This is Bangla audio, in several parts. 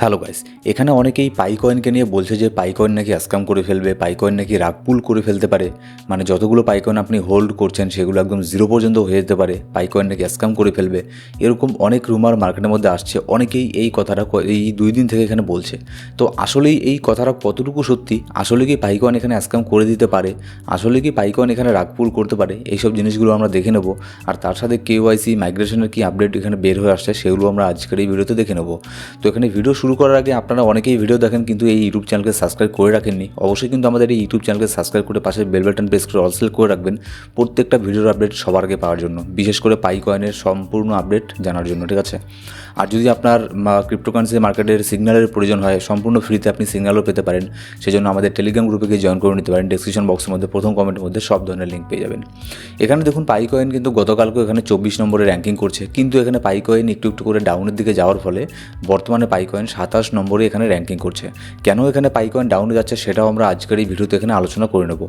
হ্যালো গাইস এখানে অনেকেই পাই কয়েনকে নিয়ে বলছে যে পাই কয়েন নাকি স্ক্যাম করে ফেলবে পাইকয়েন নাকি রাগপুল করে ফেলতে পারে। মানে যতগুলো পাই কয়েন আপনি হোল্ড করছেন, সেগুলো একদম জিরো পর্যন্ত হয়ে যেতে পারে। পাই কয়েন নাকি স্ক্যাম করে ফেলবে। এরকম অনেক রুমার মার্কেটের মধ্যে আসছে। অনেকেই এই কথাটা এই দুই দিন থেকে এখানে বলছে। তো আসলেই এই কথাটা কতটুকু সত্যি? আসলে কি পাই কয়েন এখানে স্ক্যাম করে দিতে পারে? আসলে কি পাই কয়েন এখানে রাগপুল করতে পারে? এইসব জিনিসগুলো আমরা দেখে নেব। আর তার সাথে কেওয়াইসি মাইগ্রেশনের কি আপডেট এখানে বের হয়ে আসছে, সেগুলো আমরা আজকের এই ভিডিওতে দেখে নেব। তো এখানে ভিডিও শুরু করার আগে আপনারা অনেকেই ভিডিও দেখেন, কিন্তু এই ইউটিউব চ্যানেলকে সাবস্ক্রাইব করে রাখেননি। অবশ্যই কিন্তু আমাদের এই ইউটিউব চ্যানেলকে সাবস্ক্রাইব করে পাশে বেল বাটন প্রেস করে অলসেল করে রাখবেন প্রত্যেকটা ভিডিওর আপডেট সবার আগে পাওয়ার জন্য। বিশেষ করে পাই কয়েনের সম্পূর্ণ আপডেট জানার জন্য, ঠিক আছে? আর যদি আপনার ক্রিপ্টোকারেন্সি মার্কেটের সিগন্যালের প্রয়োজন হয়, সম্পূর্ণ ফ্রিতে আপনি সিগন্যালও পেতে পারেন। সেজন্য আমাদের টেলিগ্রাম গ্রুপে গিয়ে জয়েন করে নিতে পারেন। ডেসক্রিপশন বক্সের মধ্যে, প্রথম কমেন্টের মধ্যে সব ধরনের লিঙ্ক পেয়ে যাবেন। এখানে দেখুন পাই কয়েন কিন্তু গতকালকেও এখানে চব্বিশ নম্বরে র্যাঙ্কিং করছে। কিন্তু এখানে পাই কয়েন একটু একটু করে ডাউনের দিকে যাওয়ার ফলে বর্তমানে পাই কয়েন সাতাশ নম্বরে এখানে র্যাঙ্কিং করছে। কেন এখানে পাই কয়েন ডাউনে যাচ্ছে সেটাও আমরা আজকের এই ভিডিওতে এখানে আলোচনা করে নেব।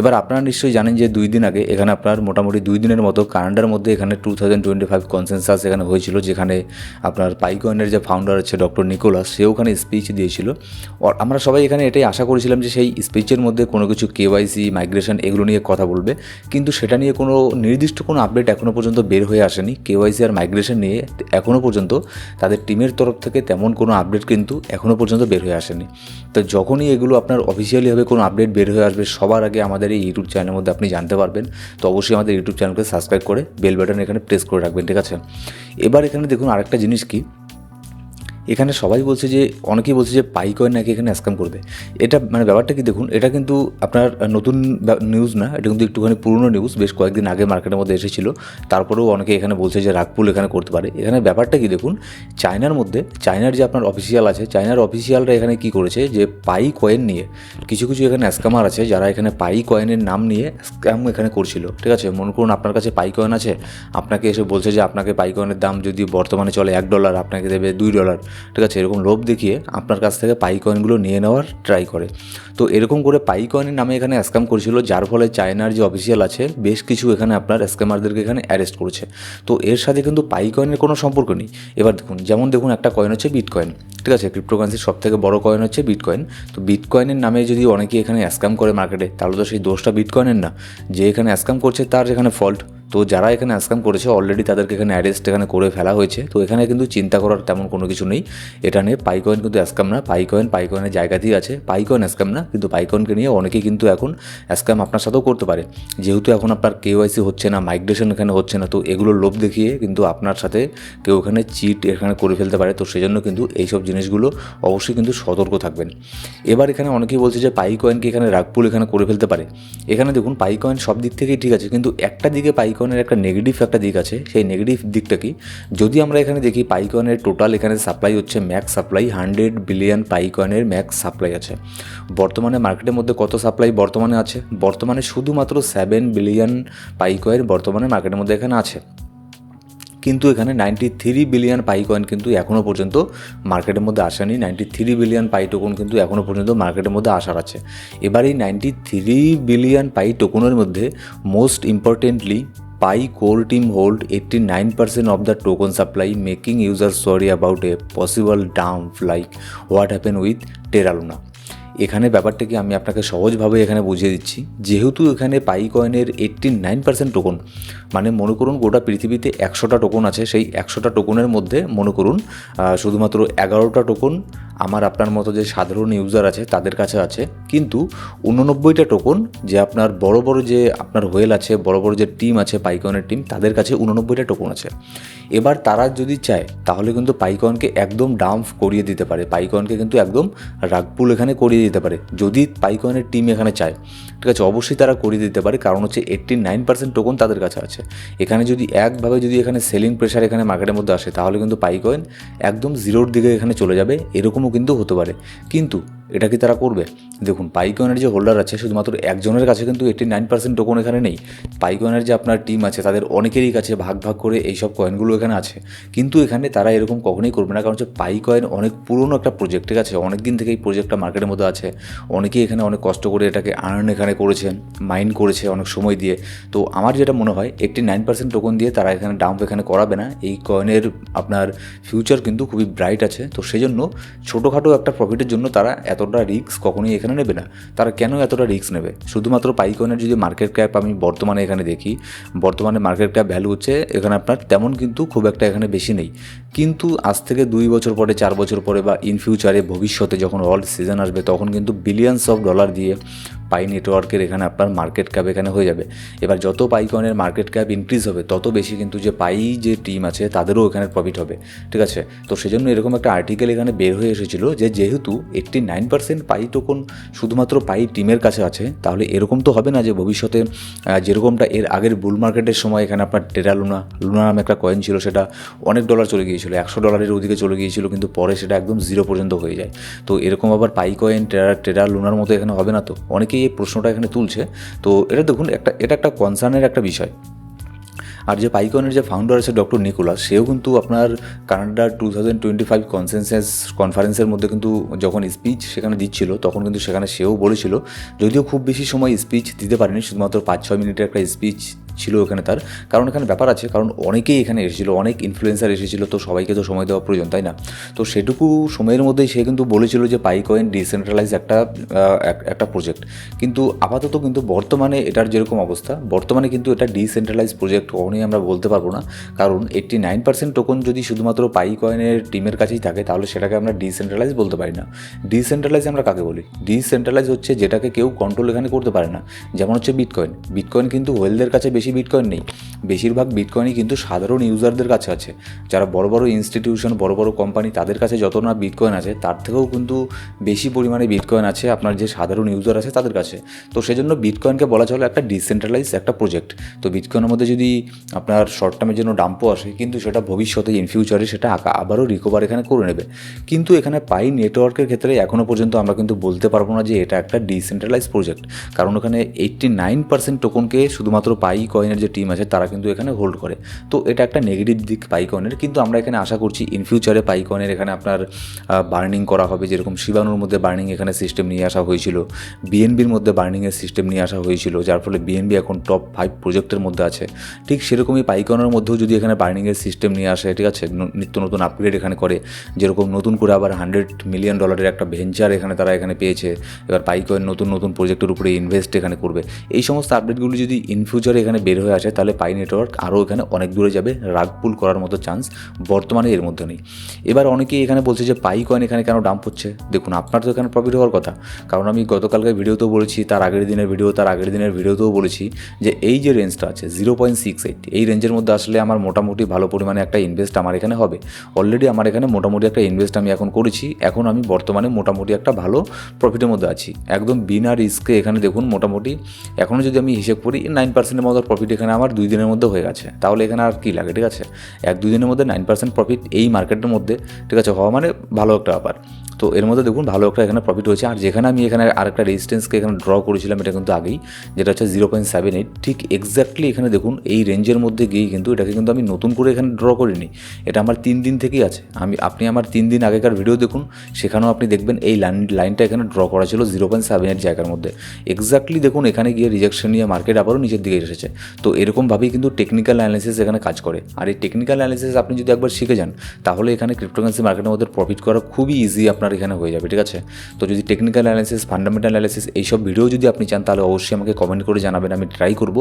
এবার আপনারা নিশ্চয়ই জানেন যে দুই দিন আগে এখানে আপনার মোটামুটি দুই দিনের মতো কানাডার মধ্যে এখানে two thousand twenty five consensus এখানে হয়েছিল, যেখানে আপনার পাইকয়েনের যে ফাউন্ডার আছে ডক্টর নিকোলাস সে ওখানে স্পিচ দিয়েছিল। আমরা সবাই এখানে এটাই আশা করেছিলাম যে সেই স্পিচের মধ্যে কোনো কিছু কেওয়াইসি মাইগ্রেশন এগুলো নিয়ে কথা বলবে। কিন্তু সেটা নিয়ে কোনো নির্দিষ্ট কোনো আপডেট এখনও পর্যন্ত বের হয়ে আসেনি। কেওয়াইসি আর মাইগ্রেশন নিয়ে এখনও পর্যন্ত তাদের টিমের তরফ থেকে তেমন কোনো আপডেট কিন্তু এখনও পর্যন্ত বের হয়ে আসেনি। তো যখনই এগুলো আপনার অফিসিয়ালিভাবে কোনো আপডেট বের হয়ে আসবে, সবার আগে আমাদের এই ইউটিউব চ্যানেলের মধ্যে আপনি জানতে পারবেন। তো অবশ্যই আমাদের ইউটিউব চ্যানেলকে সাবস্ক্রাইব করে বেল বাটন এখানে প্রেস করে রাখবেন, ঠিক আছে? এবার এখানে দেখুন আরেকটা জিনিস কি? এখানে সবাই বলছে যে, অনেকেই বলছে যে, পাই কয়েন নাকি এখানে স্ক্যাম করবে। এটা মানে ব্যাপারটা কি দেখুন, এটা কিন্তু আপনার নতুন নিউজ না, এটা কিন্তু একটুখানি পুরনো নিউজ বেশ কয়েকদিন আগে মার্কেটের মধ্যে এসেছিল। তারপরেও অনেকে এখানে বলছে যে রাগপুল এখানে করতে পারে। এখানে ব্যাপারটা কি দেখুন, চায়নার মধ্যে, চায়নার যে আপনার অফিসিয়াল আছে, চায়নার অফিসিয়ালরা এখানে কি করেছে যে, পাই কয়েন নিয়ে কিছু কিছু এখানে স্ক্যামার আছে যারা এখানে পাই কয়েনের নাম নিয়ে স্ক্যাম এখানে করছিল। ঠিক আছে? মনে করুন আপনার কাছে পাই কয়েন আছে, আপনাকে এসে বলছে যে, আপনাকে পাই কয়েনের দাম যদি বর্তমানে চলে এক ডলার আপনাকে দেবে দুই ডলার ঠিক আছে, এরকম লোভ দেখিয়ে আপনার কাছ থেকে পাই কয়েনগুলো নিয়ে নেওয়ার ট্রাই করে। তো এরকম করে পাই কয়েনের নামে এখানে স্ক্যাম করেছিল, যার ফলে চায়নার যে অফিসিয়াল আছে, বেশ কিছু এখানে আপনার স্ক্যামারদেরকে এখানে অ্যারেস্ট করেছে। তো এর সাথে কিন্তু পাই কয়েনের কোনো সম্পর্ক নেই। এবার দেখুন, যেমন দেখুন, একটা কয়েন হচ্ছে বিটকয়েন ঠিক আছে ক্রিপ্টোকারেন্সির সব থেকে বড় কয়েন হচ্ছে বিটকয়েন তো বিটকয়েনের নামে যদি অনেকে এখানে স্ক্যাম করে মার্কেটে তাহলে তো সেই দোষটা বিটকয়েনের না। যে এখানে স্ক্যাম করছে, তার এখানে ফল্ট তো যারা এখানে স্ক্যাম করেছে অলরেডি তাদেরকে এখানে অ্যারেস্ট এখানে করে ফেলা হয়েছে। তো এখানে কিন্তু চিন্তা করার তেমন কোনো কিছু নেই। এটা নিয়ে পাইকয়েন কিন্তু স্ক্যাম না। পাইকয়েন পাইকয়েনের জায়গাতেই আছে। পাইকয়েন স্ক্যাম না, কিন্তু পাইকয়েনকে নিয়ে অনেকেই কিন্তু এখন স্ক্যাম আপনার সাথেও করতে পারে। যেহেতু এখন আপনার কেওয়াইসি হচ্ছে না মাইগ্রেশন এখানে হচ্ছে না, তো এগুলো লোভ দেখিয়ে কিন্তু আপনার সাথে কেউ এখানে চিট এখানে করে ফেলতে পারে। তো সেজন্য কিন্তু এইসব জিনিসগুলো অবশ্যই কিন্তু সতর্ক থাকবেন। এবার এখানে অনেকেই বলছে যে পাইকয়েনকে এখানে রাগপুল এখানে করে ফেলতে পারে। এখানে দেখুন পাইকয়েন সব দিক থেকেই ঠিক আছে, কিন্তু একটা দিকে পাই কয়েনের একটা নেগেটিভ একটা দিক আছে, সেই নেগেটিভ দিকটা কি? যদি আমরা এখানে দেখি পাইকনের টোটাল এখানে সাপ্লাই হচ্ছে ম্যাক্স সাপ্লাই হান্ড্রেড বিলিয়ন পাইকনের ম্যাক্স সাপ্লাই আছে। বর্তমানে মার্কেটের মধ্যে কত সাপ্লাই বর্তমানে আছে? বর্তমানে শুধুমাত্র সেভেন বিলিয়ন পাইকয়ের বর্তমানে মার্কেটের মধ্যে এখানে আছে। কিন্তু এখানে ninety three billion Pi coin কিন্তু এখনও পর্যন্ত মার্কেটের মধ্যে আসেনি। Ninety three billion Pi token কিন্তু এখনও পর্যন্ত মার্কেটের মধ্যে আসার আছে। এবার এই নাইনটি থ্রি বিলিয়ন পাই টোকনের মধ্যে most importantly Pi core team hold eighty nine percent of the token supply making user sorry about a possible dump like what happen with Terra Luna এখানে ব্যাপারটা কি আমি আপনাকে সহজভাবে এখানে বুঝিয়ে দিচ্ছি? যেহেতু এখানে পাই কয়েনের এইট্টি নাইন পার্সেন্ট টোকন মানে মনে করুন গোটা পৃথিবীতে একশোটা টোকন আছে, সেই একশোটা টোকনের মধ্যে মনে করুন শুধুমাত্র এগারোটা টোকন আমার আপনার মতো যে সাধারণ ইউজার আছে, তাদের কাছে আছে। কিন্তু উননব্বইটা টোকন যে আপনার বড় বড় যে আপনার হোয়েল আছে, বড় বড় যে টিম আছে পাইকনের টিম তাদের কাছে উননব্বইটা টোকন আছে। এবার তারা যদি চায়, তাহলে কিন্তু পাইকনকে একদম ডাম্প করিয়ে দিতে পারে। পাইকনকে কিন্তু একদম রাগপুল এখানে করিয়ে দিতে পারে। যদি পাইকনের টিম এখানে চায়, ঠিক আছে, অবশ্যই তারা করিয়ে দিতে পারে, কারণ হচ্ছে এইট্টি নাইন পার্সেন্ট টোকন তাদের কাছে আছে। এখানে যদি একভাবে যদি এখানে সেলিং প্রেশার এখানে মার্কেটের মধ্যে আসে, তাহলে কিন্তু পাইকয়েন একদম জিরোর দিকে এখানে চলে যাবে, এরকমও কিন্তু হতে পারে। কিন্তু এটা কি তারা করবে? দেখুন পাইকনের যে হোল্ডার আছে, শুধুমাত্র একজনের কাছে কিন্তু এইটি নাইন পার্সেন্ট টোকন এখানে নেই। পাইকনের যে আপনার টিম আছে, তাদের অনেকেরই কাছে ভাগ ভাগ করে এইসব কয়েনগুলো এখানে আছে। কিন্তু এখানে তারা এরকম কখনোই করবে না, কারণ হচ্ছে পাই কয়েন অনেক পুরনো একটা প্রজেক্ট ঠিক আছে? অনেক দিন থেকে এই প্রজেক্টটা মার্কেটের মধ্যে আছে। অনেকেই এখানে অনেক কষ্ট করে এটাকে আর্ন এখানে করেছেন মাইন্ড করেছে অনেক সময় দিয়ে। তো আমার যেটা মনে হয় এইটটি নাইন পার্সেন্ট টোকন দিয়ে তারা এখানে ডাম্প এখানে করাবে না। এই কয়েনের আপনার ফিউচার কিন্তু খুবই ব্রাইট আছে। তো সেই জন্য ছোটোখাটো একটা প্রফিটের জন্য তারা এতটা রিস্ক কখনোই এখানে নেবে না। তারা কেন এতটা রিস্ক নেবে? শুধুমাত্র পাইকনের যদি মার্কেট ক্যাপ আমি বর্তমানে এখানে দেখি, বর্তমানে মার্কেট ক্যাপ ভ্যালু হচ্ছে এখানে আপনার তেমন কিন্তু খুব একটা এখানে বেশি নেই। কিন্তু আজ থেকে দুই বছর পরে, চার বছর পরে বা ইন ফিউচারে ভবিষ্যতে যখন ওয়ার্ল্ড সিজন আসবে, তখন কিন্তু বিলিয়ন্স অফ ডলার দিয়ে পাই নেটওয়ার্কের এখানে আপনার মার্কেট ক্যাপ এখানে হয়ে যাবে। এবার যত পাইকনের মার্কেট ক্যাপ ইনক্রিজ হবে, তত বেশি কিন্তু যে পাই যে টিম আছে, তাদেরও এখানে প্রফিট হবে। ঠিক আছে? তো সেজন্য এরকম একটা আর্টিকেল এখানে বের হয়ে এসেছিল যে, যেহেতু eighty nine percent Pi token শুধুমাত্র পাই টিমের কাছে আছে, তাহলে এরকম তো হবে না যে ভবিষ্যতে যেরকমটা এর আগের বুল মার্কেটের সময় এখানে আপনার টেরা লুনা লুনা নামে একটা কয়েন ছিল, সেটা অনেক ডলার চলে গিয়েছিল, একশো ডলারের ওদিকে চলে গিয়েছিল, কিন্তু পরে সেটা একদম জিরো পর্যন্ত হয়ে যায়। তো এরকম আবার পাই কয়েন টেরা টেরা লুনার মতো এখানে হবে না তো? অনেকেই এই প্রশ্নটা এখানে তুলছে। তো এটা দেখুন, একটা, এটা একটা কনসার্নের একটা বিষয়। আর যে পাইকনের যে ফাউন্ডার আছে ডক্টর নিকোলাস সেও কিন্তু আপনার কানাডার two thousand twenty five consensus কনফারেন্সের মধ্যে কিন্তু যখন স্পিচ সেখানে দিচ্ছিল, তখন কিন্তু সেখানে সেও বলেছিল, যদিও খুব বেশি সময় স্পিচ দিতে পারেনি, শুধুমাত্র পাঁচ ছয় মিনিটের একটা স্পিচ ছিল এখানে তার। কারণ এখানে ব্যাপার আছে, কারণ অনেকেই এখানে এসেছিল, অনেক ইনফ্লুয়েন্সার এসেছিল, তো সবাইকে তো সময় দেওয়া প্রয়োজন, তাই না? তো সেটুকু সময়ের মধ্যেই সে কিন্তু বলেছিল যে পাই কয়েন ডিসেন্ট্রালাইজ একটা একটা প্রজেক্ট কিন্তু আপাতত কিন্তু বর্তমানে এটার যেরকম অবস্থা, বর্তমানে কিন্তু এটা ডিসেন্ট্রালাইজ প্রজেক্ট কখনোই আমরা বলতে পারব না। কারণ এইট্টি নাইন পার্সেন্ট টোকন যদি শুধুমাত্র পাই কয়েনের টিমের কাছেই থাকে, তাহলে সেটাকে আমরা ডিসেন্ট্রালাইজ বলতে পারি না। ডিসেন্ট্রালাইজ আমরা কাকে বলি? ডিসেন্ট্রালাইজ হচ্ছে যেটাকে কেউ কন্ট্রোল এখানে করতে পারে না। যেমন হচ্ছে বিটকয়েন বিটকয়েন কিন্তু ওয়েলদের কাছে বেশি বিটকয়েন নেই। বেশিরভাগ বিটকয়েনই কিন্তু সাধারণ ইউজারদের কাছে আছে। যারা বড় বড় ইনস্টিটিউশন বড় বড় কোম্পানি তাদের কাছে যত না বিটকয়েন আছে, তার থেকেও কিন্তু বেশি পরিমাণে বিটকয়েন আছে আপনার যে সাধারণ ইউজার আছে তাদের কাছে। তো সেজন্য বিটকয়েনকে বলা চলে একটা ডিসেন্ট্রালাইজ একটা প্রজেক্ট তো বিটকয়েনের মধ্যে যদি আপনার শর্ট টার্মের জন্য ডাম্পও আসে, কিন্তু সেটা ভবিষ্যতে ইন ফিউচারে সেটা আবারও রিকভার এখানে করে নেবে। কিন্তু এখানে পাই নেটওয়ার্কের ক্ষেত্রে এখনও পর্যন্ত আমরা কিন্তু বলতে পারব না যে এটা একটা ডিসেন্ট্রালাইজ প্রজেক্ট কারণ ওখানে এইট্টি নাইন পার্সেন্ট টোকনকে শুধুমাত্র পাই কয়েনের যে টিম আছে, তারা কিন্তু এখানে হোল্ড করে। তো এটা একটা নেগেটিভ দিক পাই কয়েনের কিন্তু আমরা এখানে আশা করছি ইন ফিউচারে পাইকয়েনের এখানে আপনার বার্নিং করা হবে। যেরকম শিবানুর মধ্যে বার্নিং এখানে সিস্টেম নিয়ে আসা হয়েছিল। বিএনবির মধ্যে বার্নিংয়ের সিস্টেম নিয়ে আসা হয়েছিল, যার ফলে বিএনবি এখন টপ ফাইভ প্রজেক্টের মধ্যে আছে। ঠিক সেরকমই পাইকনের মধ্যেও যদি এখানে বার্নিংয়ের সিস্টেম নিয়ে আসে, ঠিক আছে? নিত্য নতুন আপগ্রেড এখানে করে। যেরকম নতুন করে আবার হান্ড্রেড মিলিয়ন ডলারের একটা ভেঞ্চার এখানে তারা এখানে পেয়েছে। এবার পাইকয়েন নতুন নতুন প্রজেক্টের উপরে ইনভেস্ট এখানে করবে। এই সমস্ত আপডেটগুলি যদি ইন ফিউচারে এখানে বের হয়ে আসে, তাহলে পাই নেটওয়ার্ক আরও এখানে অনেক দূরে যাবে, রাগ পুল করার মতো চান্স বর্তমানে এর মধ্যে নেই। এবার অনেকেই এখানে বলছে যে পাই কয়েন এখানে কেন ডাম্প হচ্ছে? দেখুন, আপনার তো এখানে প্রফিট হওয়ার কথা। কারণ আমি গতকালকে ভিডিওতেও বলেছি, তার আগের দিনের ভিডিও তার আগের দিনের ভিডিওতেও বলেছি যে এই যে রেঞ্জটা আছে জিরো পয়েন্ট সিক্স এইট এই রেঞ্জের মধ্যে আসলে আমার মোটামুটি ভালো পরিমাণে একটা ইনভেস্ট আমার এখানে হবে। অলরেডি আমার এখানে মোটামুটি একটা ইনভেস্ট আমি এখন করেছি, এখন আমি বর্তমানে মোটামুটি একটা ভালো প্রফিটের মধ্যে আছি। একদম বিনা রিস্কে এখানে দেখুন, মোটামুটি এখনও যদি আমি হিসেব করি নাইন পার্সেন্টের মতো প্রফিট এখানে আমার দুই দিনের মধ্যে হয়ে গেছে। তাহলে এখানে আর কী লাগে, ঠিক আছে? এক, দুই দিনের মধ্যে নাইন পার্সেন্ট প্রফিট এই মার্কেটের মধ্যে, ঠিক আছে? হওয়া মানে ভালো একটা ব্যাপার। তো এর মধ্যে দেখুন, ভালো একটা এখানে প্রফিট হয়েছে। আর যেখানে আমি এখানে আরেকটা রেজিস্ট্যান্সকে এখানে ড্র করেছিলাম, এটা কিন্তু আগেই, যেটা হচ্ছে জিরো পয়েন্ট সেভেন এইট ঠিক এক্স্যাক্টলি এখানে দেখুন, এই রেঞ্জের মধ্যে গিয়েই কিন্তু এটাকে কিন্তু আমি নতুন করে এখানে ড্র করিনি। এটা আমার তিন দিন থেকেই আছে। আমি, আপনি আমার তিন দিন আগেকার ভিডিও দেখুন, সেখানেও আপনি দেখবেন এই লাইন লাইনটা এখানে ড্র করা ছিল জিরো পয়েন্ট সেভেন এইট জায়গার মধ্যে। এক্স্যাক্টলি দেখুন, এখানে গিয়ে রিজেকশন নিয়ে মার্কেট আবারও নিচের দিকে এসেছে। তো এরকমভাবেই কিন্তু টেকনিক্যাল অ্যানালিসিস এখানে কাজ করে। আর এই টেকনিক্যাল অ্যানালিসিস আপনি যদি একবার শিখে যান, তাহলে এখানে ক্রিপ্টোকারেন্সি মার্কেটের মধ্যে প্রফিট করা খুবই ইজি আপনার এখানে হয়ে যাবে, ঠিক আছে? তো যদি টেকনিক্যাল অ্যানালিসিস ফান্ডামেন্টাল অ্যানালিসিস এইসব ভিডিও যদি আপনি চান, তাহলে অবশ্যই আমাকে কমেন্ট করে জানাবেন, আমি ট্রাই করব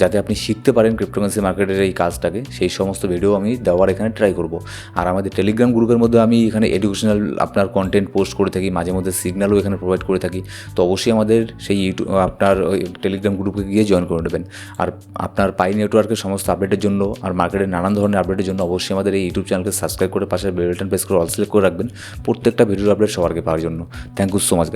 যাতে আপনি শিখতে পারেন ক্রিপ্টোকারেন্সি মার্কেটের এই কাজটাকে। সেই সমস্ত ভিডিও আমি দেওয়ার এখানে ট্রাই করব। আর আমাদের টেলিগ্রাম গ্রুপের মধ্যে আমি এখানে এডুকেশনাল আপনার কন্টেন্ট পোস্ট করে থাকি, মাঝে মধ্যে সিগন্যালও এখানে প্রোভাইড করে থাকি। তো অবশ্যই আমাদের সেই ইউটিউব আপনার টেলিগ্রাম গ্রুপে গিয়ে জয়েন করে নেবেন। আর আপনার পাই নেটওয়ার্কের সমস্ত আপডেটের জন্য আর মার্কেটের নানান ধরনের আপডেটের জন্য অবশ্যই আমাদের এই ইউটিউব চ্যানেলকে সাবস্ক্রাইব করে পাশে বেলটন প্রেস করে অল সিলেক্ট করে রাখবেন। প্রত্যেকটা ভিডিও আপডেট সবারকে পাওয়ার জন্য। Thank you so much